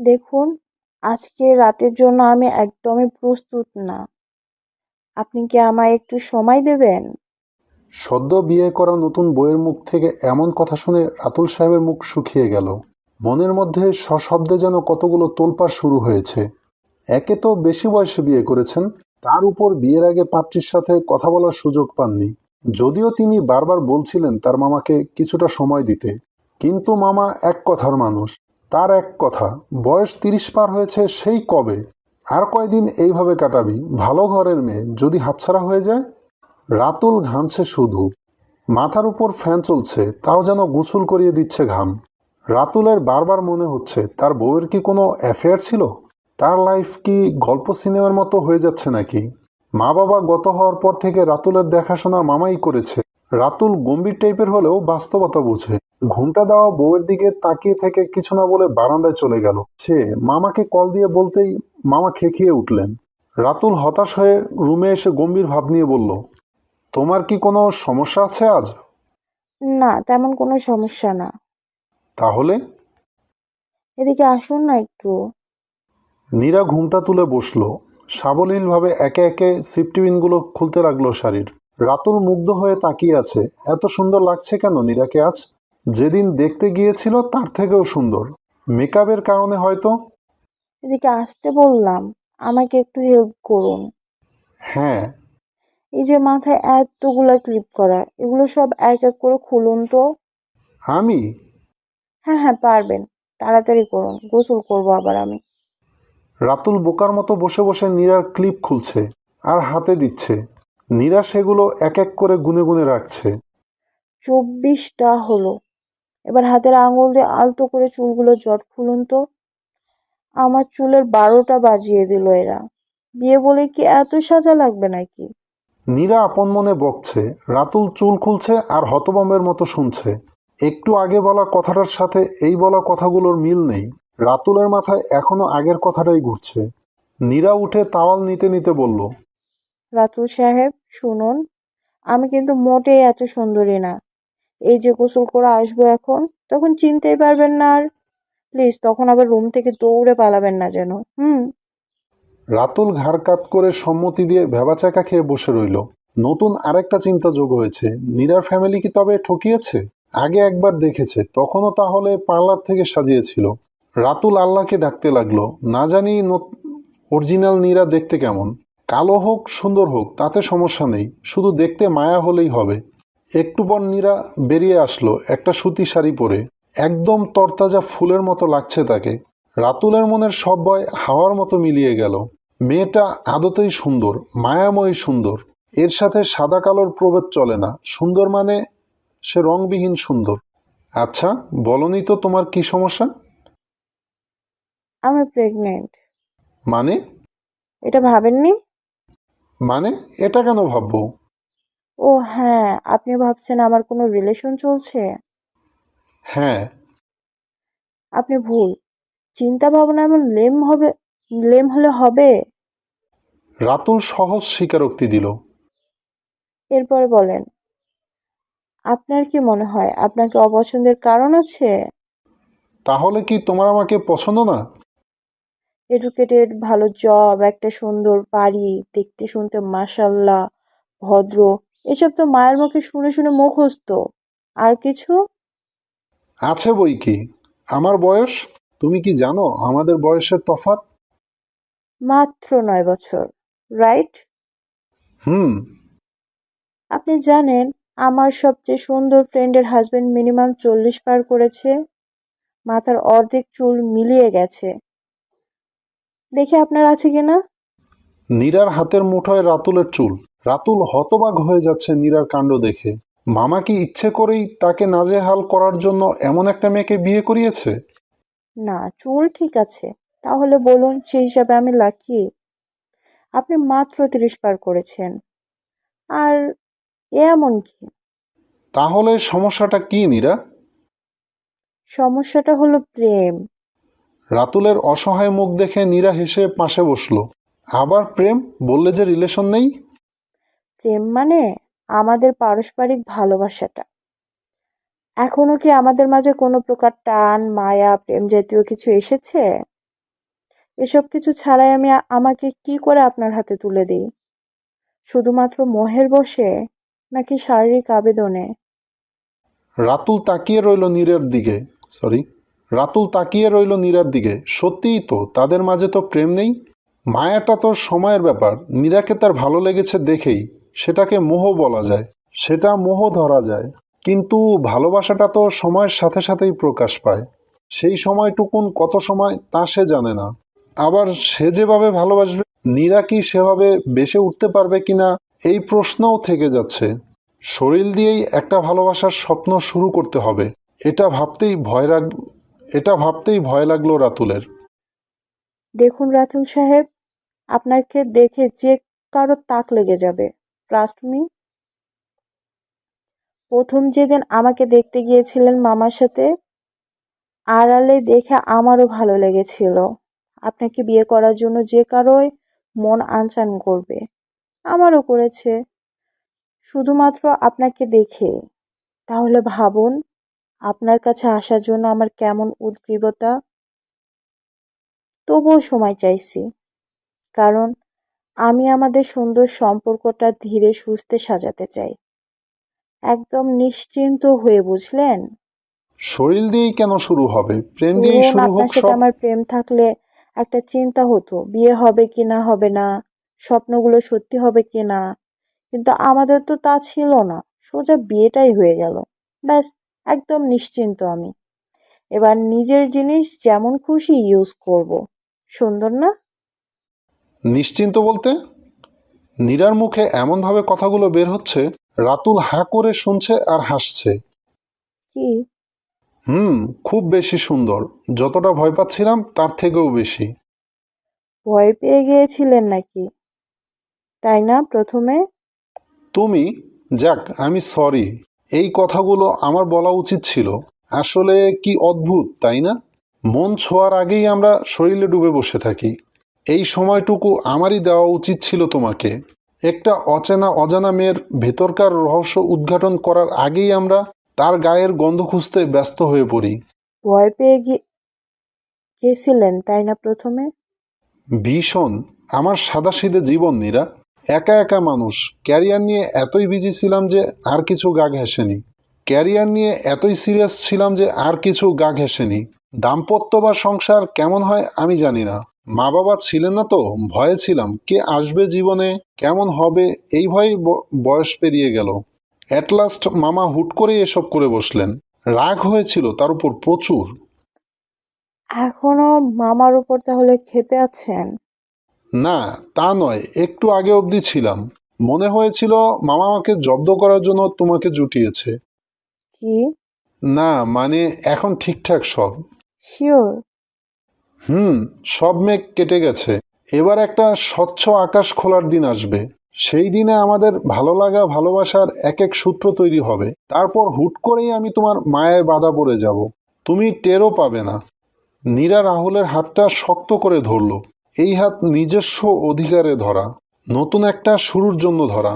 দেখুন, আজকে রাতের জন্য আমি একদমই প্রস্তুত না। আপনি কি আমায় একটু সময় দেবেন? সদ্য বিয়ে করা নতুন বইয়ের মুখ থেকে এমন কথা শুনে রাতুল সাহেবের মুখ শুকিয়ে গেল। মনের মধ্যে সশব্দে যেন কতগুলো তোলপাড় শুরু হয়েছে। একে তো বেশি বয়সে বিয়ে করেছেন, তার উপর বিয়ের আগে পাত্রীর সাথে কথা বলার সুযোগ পাননি। যদিও তিনি বারবার বলছিলেন তার মামাকে কিছুটা সময় দিতে। কিন্তু মামা এক কথার মানুষ। তার এক কথা, বয়স তিরিশ পার হয়েছে সেই কবে? আর কয়দিন এইভাবে কাটাবি? ভালো ঘরের মেয়ে, যদি হাতছাড়া হয়ে যায়? রাতুল ঘামছে শুধু। মাথার উপর ফ্যান চলছে, তাও যেন গোসল করিয়ে দিচ্ছে ঘাম। রাতুলের বারবার মনে হচ্ছে, তার বউয়ের কি কোনো অ্যাফেয়ার ছিল? তার লাইফ কি গল্প সিনেমার মতো হয়ে যাচ্ছে নাকি? মা বাবা গত হওয়ার পর থেকে রাতুলের দেখাশোনা মামাই করেছে। রাতুল গম্ভীর টাইপের হলেও বাস্তবতা বুঝে। ঘুমটা দেওয়া বউয়ের দিকে তাকিয়ে থেকে কিছু না বলে বারান্দায় চলে গেল। সে মামাকে কল দিয়ে বলতেই মামা খেখিয়ে উঠলেন। রাতুল হতাশ হয়ে রুমে এসে গম্ভীর ভাব নিয়ে বলল তোমার কি কোনো সমস্যা আছে আজ? না তেমন কোনো সমস্যা না। তাহলে? এদিকে আসুন না একটু। নীরা ঘুমটা তুলে বসল। সাবলীলভাবে একে একে সিফটিবিনগুলো খুলতে লাগল শাড়ির। রাতুল মুগ্ধ হয়ে তাকিয়ে আছে। এত সুন্দর লাগছে কেন নীরাকে আজ? যেদিন দেখতে গিয়েছিল তার থেকেও সুন্দর। মেকআপের কারণে হয়তো? এদিকে আসতে বললাম আমাকে একটু হেল্প করুন। হ্যাঁ। এই যে মাথায় এতগুলা ক্লিপ করা এগুলো সব এক এক করে খুলুন তো। আমি? হ্যাঁ হ্যাঁ পারবেন। তাড়াতাড়ি করুন গোসল করব আবার আমি। রাতুল বোকার মতো বসে বসে নীরার ক্লিপ খুলছে আর হাতে দিচ্ছে। নীরা সেগুলো এক এক করে গুনে গুনে রাখছে। চব্বিশটা হলো। এবার হাতের আঙুল দিয়ে আলতো করে চুলগুলো জট খুলুন তো। আমার চুলের বারোটা বাজিয়ে দিল এরা। বিয়ে বলে কি এত সাজা লাগবে নাকি? নীরা আপন মনে বকছে রাতুল চুল খুলছে আর হতবম্বের মতো শুনছে। একটু আগে বলা কথাটার সাথে এই বলা কথাগুলোর মিল নেই। রাতুলের মাথায় এখনও আগের কথাটাই ঘুরছে। নীরা উঠে তাওয়াল নিতে নিতে বলল রাতুল সাহেব শুনুন আমি কিন্তু মোটেই এত সুন্দরী না। এই যে গোসল করে আসব এখন, তখন চিনতেই পারবেন না আর। প্লিজ, তখন আবার রুম থেকে দৌড়ে পালাবেন না যেন, হুম? রাতুল ঘাড় কাত করে সম্মতি দিয়ে ভেবাচাকা খেয়ে বসে রইল। নতুন আরেকটা চিন্তা যোগ হয়েছে, নীরার ফ্যামিলি কি তবে ঠকিয়েছে? আগে একবার দেখেছে, তখনও তাহলে পার্লার থেকে সাজিয়েছিল। রাতুল আল্লাহকে ডাকতে লাগল, না জানি অরিজিনাল নীরা দেখতে কেমন। কালো হোক, সুন্দর হোক, তাতে সমস্যা নেই, শুধু দেখতে মায়া হলেই হবে। একটু পর নীরা বেরিয়ে আসলো একটা সুতি শাড়ি পরে। একদম তরতাজা ফুলের মতো লাগছে তাকে। রাতুলের মনের সব ভয় হাওয়ার মতো মিলিয়ে গেল। মেয়েটা আদতেই সুন্দর মায়াময়ী সুন্দর। এর সাথে সাদা কালোর প্রভেদ চলে না। সুন্দর মানে সে রংবিহীন সুন্দর। আচ্ছা বলনি তো তোমার কি সমস্যা? আমি প্রেগনেন্ট মানে? এটা ভাবেননি? মানে? এটা কেন ভাববো? ও হ্যাঁ আপনি ভাবছেন আমার কোনো রিলেশন চলছে? হ্যাঁ। আপনি ভুল। চিন্তা ভাবনা এমন লেম হবে লেম হলে হবে? রাতুল সহজ স্বীকারোক্তি দিল। এরপরে বলেন আপনার কি মনে হয় আপনাকে অপছন্দের কারণ আছে? তাহলে কি তোমার আমাকে পছন্দ না? এডুকেটেড ভালো জব একটা সুন্দর বাড়ি দেখতে শুনতে মাসাল্লাহ ভদ্র এসব তো মায়ের মুখে শুনে শুনে মুখস্থ। আর কিছু? আছে বই কি? আমার বয়স? তুমি কি জানো আমাদের বয়সের তফাৎ? মাত্র নয় বছর রাইট? হুম। আপনি জানেন আমার সবচেয়ে সুন্দর ফ্রেন্ডের হাজবেন্ড মিনিমাম চল্লিশ পার করেছে। মাথার অর্ধেক চুল মিলিয়ে গেছে। দেখে আপনার আছে কিনা? নীরার হাতের মুঠোয় রাতুলের চুল। রাতুল হতবাক হয়ে যাচ্ছে নীরার কাণ্ড দেখে। মামা কি ইচ্ছে করেই তাকে নাজেহাল করার জন্য এমন একটা মেয়েকে বিয়ে করিয়েছে? না চুল ঠিক আছে। তাহলে বলুন সেই হিসাবে আমি লাকি আপনি মাত্র তিরিশ পার করেছেন। আর এ এমন কি? তাহলে সমস্যাটা কি নীরা? সমস্যাটা হলো প্রেম। রাতুলের অসহায় মুখ দেখে নীরা হেসে পাশে বসল। আবার প্রেম? বললে যে রিলেশন নেই। প্রেম মানে আমাদের পারস্পরিক ভালোবাসাটা। এখনও কি আমাদের মাঝে কোনো প্রকার টান মায়া প্রেম জাতীয় কিছু এসেছে? এসব কিছু ছাড়াই আমি আমাকে কি করে আপনার হাতে তুলে দিই? শুধুমাত্র মোহের বশে নাকি শারীরিক আবেদনে? রাতুল তাকিয়ে রইল নীরের দিকে। সরি রাতুল তাকিয়ে রইল নীরার দিকে। সত্যিই তো তাদের মাঝে তো প্রেম নেই? মায়াটা তো সময়ের ব্যাপার। নীরাকে তার ভালো লেগেছে দেখেই সেটাকে মোহ বলা যায়। সেটা মোহ ধরা যায়। কিন্তু ভালোবাসাটা তো সময়ের সাথে সাথেই প্রকাশ পায়। সেই সময়টুকুন কত সময় তা সে জানে না। আবার সে যেভাবে ভালোবাসবে নীরা কি সেভাবে বেসে উঠতে পারবে কিনা এই প্রশ্নও থেকে যাচ্ছে। শরীর দিয়েই একটা ভালোবাসার স্বপ্ন শুরু করতে হবে। এটা ভাবতেই ভয় লাগ এটা ভাবতেই ভয় লাগল রাতুলের। দেখুন রাতুল সাহেব আপনাকে দেখে যে কারও তাক লেগে যাবে। ট্রাস্ট মি প্রথম যেদিন আমাকে দেখতে গিয়েছিলেন মামার সাথে, আড়ালে দেখে আমারও ভালো লেগেছিল। আপনাকে বিয়ে করার জন্য যে কারোই মন আনচান করবে? আমারও করেছে। শুধুমাত্র আপনাকে দেখে। তাহলে ভাবুন, আপনার কাছে আসার জন্য আমার কেমন উদ্গ্রীবতা? তবুও সময় চাইছি। কারণ আমি আমাদের সুন্দর সম্পর্কটা ধীরে সুস্থে সাজাতে চাই। একদম নিশ্চিন্ত হয়ে বুঝলেন? শরীর দিয়েই কেন শুরু হবে? প্রেম দিয়েই ধরুন শুরু হোক আপনার সাথে সব। আমার প্রেম থাকলে একটা চিন্তা হতো বিয়ে হবে কি না হবে না স্বপ্নগুলো সত্যি হবে কি না? কিন্তু আমাদের তো তা ছিল না সোজা বিয়েটাই হয়ে গেল। ব্যাস একদম নিশ্চিন্ত আমি। এবার নিজের জিনিস যেমন খুশি ইউজ করব। সুন্দর না? নিশ্চিন্ত বলতে? নীরার মুখে এমনভাবে কথাগুলো বের হচ্ছে রাতুল হা করে শুনছে আর হাসছে। কি? হুম খুব বেশি সুন্দর। যতটা ভয় পাচ্ছিলাম তার থেকেও বেশি। ভয় পেয়ে গিয়েছিলেন নাকি? তাই না প্রথমে? তুমি? যাক আমি সরি। এই কথাগুলো আমার বলা উচিত ছিল। আসলে কি অদ্ভুত তাই না? মন ছোঁয়ার আগেই আমরা শরীরে ডুবে বসে থাকি। এই সময়টুকু আমারই দেওয়া উচিত ছিল তোমাকে। একটা অচেনা অজানা মেয়ের ভেতরকার রহস্য উদ্ঘাটন করার আগেই আমরা তার গায়ের গন্ধ খুঁজতে ব্যস্ত হয়ে পড়ি। ভয় পেয়ে গি- গেছিলেন তাই না প্রথমে? ভীষণ। আমার সাদাসিধে জীবন নীরা একা একা মানুষ। ক্যারিয়ার নিয়ে এতই বিজি ছিলাম যে আর কিছু গা ঘেসেনি ক্যারিয়ার নিয়ে এতই সিরিয়াস ছিলাম যে আর কিছু গা ঘেসেনি দাম্পত্য বা সংসার কেমন হয় আমি জানি না। মা বাবা ছিলেন না তো ভয়ে ছিলাম। কে আসবে জীবনে? কেমন হবে? এই ভয়ে বয়স পেরিয়ে গেল। অ্যাট লাস্ট মামা হুট করে এসব করে বসলেন। রাগ হয়েছিল তার উপর প্রচুর। এখনও মামার উপর তাহলে খেতে আছেন? না তা নয় একটু আগে অবধি ছিলাম। মনে হয়েছিল মামা আমাকে জব্দ করার জন্য তোমাকে জুটিয়েছে। কি? না মানে এখন ঠিকঠাক সব। শিওর? হুম, সব মেঘ কেটে গেছে। এবার একটা স্বচ্ছ আকাশ খোলার দিন আসবে। সেই দিনে আমাদের ভালো লাগা, ভালোবাসার এক এক সূত্র তৈরি হবে। তারপর হুট করেই আমি তোমার মায়ায় বাধা পড়ে যাব। তুমি টেরও পাবে না। নীরা রাহুলের হাতটা শক্ত করে ধরল। এই হাত নিজস্ব অধিকারে ধরা। নতুন একটা শুরুর জন্য ধরা।